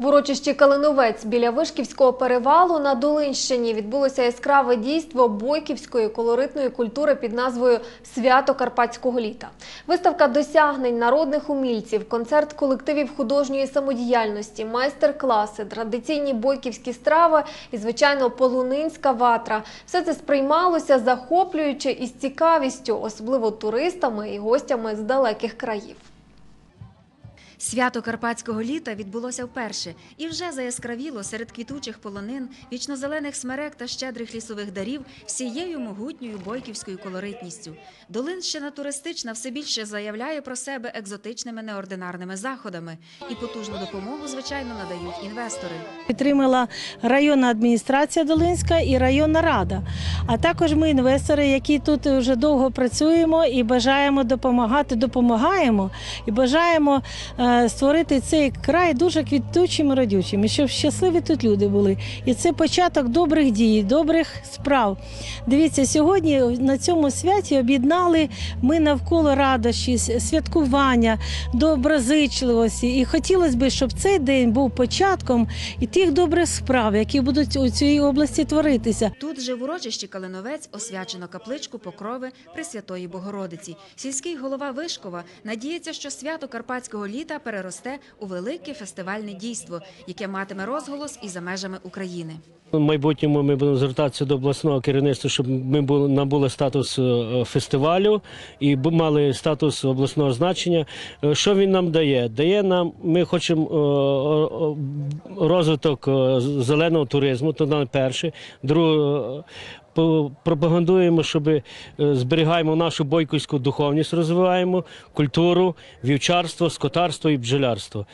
В урочищі Калиновець біля Вишківського перевалу на Долинщині відбулося яскраве дійство бойківської колоритної культури під назвою Свято Карпатського літа. Виставка досягнень народних умільців, концерт колективів художньої самодіяльності, майстер-класи, традиційні бойківські страви і, звичайно, полунинська ватра. Все це сприймалося захоплююче і з цікавістю, особливо туристами і гостями з далеких країв. Свято карпатського літа відбулося вперше і вже заяскравіло серед квітучих полонин, вічнозелених смерек та щедрих лісових дарів всією могутньою бойківською колоритністю. Долинщина туристична все більше заявляє про себе екзотичними неординарними заходами і потужну допомогу, звичайно, надають інвестори. Підтримала районна адміністрація Долинська і районна рада. А також ми інвестори, які тут вже довго працюємо і бажаємо допомагати, допомагаємо і бажаємо е, створити цей край дуже квітучим і родючим, і щоб щасливі тут люди були. І це початок добрих дій, добрих справ. Дивіться, сьогодні на цьому святі об'єднали ми навколо радощі, святкування, доброзичливості. І хотілося б, щоб цей день був початком і тих добрих справ, які будуть у цій області творитися. Тут же в урочищі Калиновець освячено капличку покрови Пресвятої Богородиці. Сільський голова Вишкова надіється, що свято карпатського літа переросте у велике фестивальне дійство, яке матиме розголос і за межами України. В майбутньому ми будемо звертатися до обласного керівництва, щоб ми були набули статус е, фестивалю і мали статус обласного значення. Е, Що він нам дає? Дає нам, ми хочемо е, розвиток зеленого туризму, то на перше. Друге, пропагандуємо, щоб е, зберігаємо нашу бойківську духовність, розвиваємо культуру, вівчарство, скотарство і бджолярство.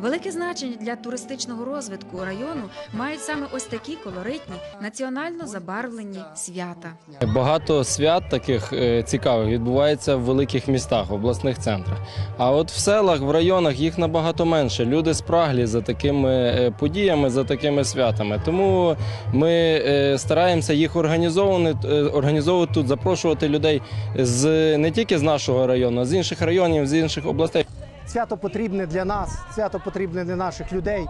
Велике значення для туристичного розвитку району мають саме ось такі колоритні національно забарвлені свята. Багато свят таких е, цікавих відбувається в великих містах, в обласних центрах. А от в селах, в районах їх набагато менше. Люди спраглі за такими е, подіями, за такими святами. Тому ми стараємося їх організовувати, е, організовувати тут, запрошувати людей з не тільки з нашого району, а з інших районів, з інших областей. Свято потрібне для нас, свято потрібне для наших людей.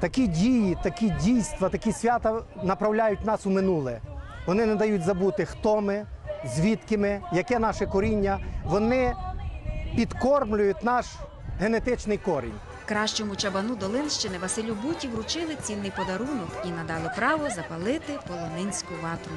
Такі дії, такі дійства, такі свята направляють нас у минуле. Вони не дають забути, хто ми, звідки ми, яке наше коріння. Вони підкормлюють наш генетичний корінь. Кращому чабану Долинщини Василю Буті вручили цінний подарунок і надали право запалити полонинську ватру.